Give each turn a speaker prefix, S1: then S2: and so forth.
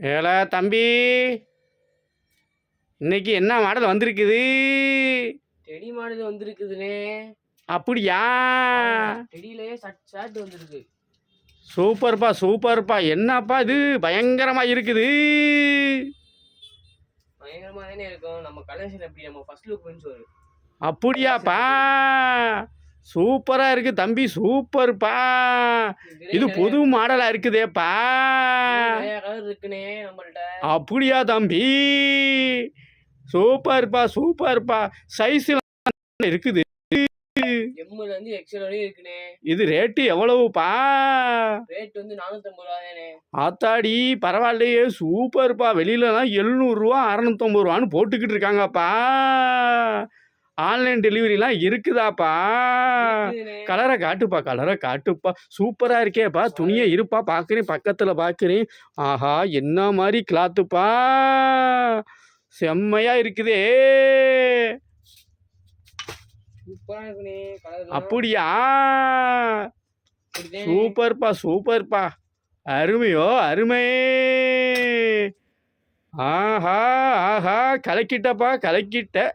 S1: ஏல தம்பி இன்னைக்கு என்ன மாடல் வந்திருக்குது?
S2: டெடி மாடல் வந்திருக்குதுனே.
S1: அப்படியா?
S2: டெடியிலேயே சட் ஷர்ட் வந்திருக்கு.
S1: சூப்பர்ப்பா சூப்பர்ப்பா. என்னப்பா இது? பயங்கரமா இருக்குது.
S2: பயங்கரமா தானே இருக்கும். நம்ம கலெக்ஷன் எப்படி? நம்ம ஃபர்ஸ்ட் லுக்
S1: அப்படியாப்பா. சூப்பரா இருக்கு தம்பி சூப்பர்ப்பா. இது புது மாடலா இருக்குதேப்பா. அப்படியா தம்பி? சூப்பர்ப்பா சூப்பர்ப்பா. சைஸ் இருக்குது. இது ரேட்டு எவ்வளவுப்பா?
S2: ரேட் வந்து நானூத்தம்பது ரூபா தானே.
S1: ஆத்தாடி பரவாயில்லையே. சூப்பர்ப்பா. வெளியிலலாம் எழுநூறுரூவா அறநூத்தம்பது ரூபான்னு போட்டுக்கிட்டு இருக்காங்கப்பா. ஆன்லைன் டெலிவரிலாம் இருக்குதாப்பா. கலரை காட்டுப்பா கலரை காட்டுப்பா. சூப்பராக இருக்கேப்பா. துணியை இருப்பா பார்க்குறேன் பக்கத்தில் பார்க்குறேன் ஆஹா என்ன மாதிரி கிளாத்துப்பா செம்மையா இருக்குதே. அப்படியா? சூப்பர்ப்பா சூப்பர்ப்பா. அருமையோ அருமை. ஆஹா ஆஹா கலக்கிட்டப்பா கலக்கிட்ட.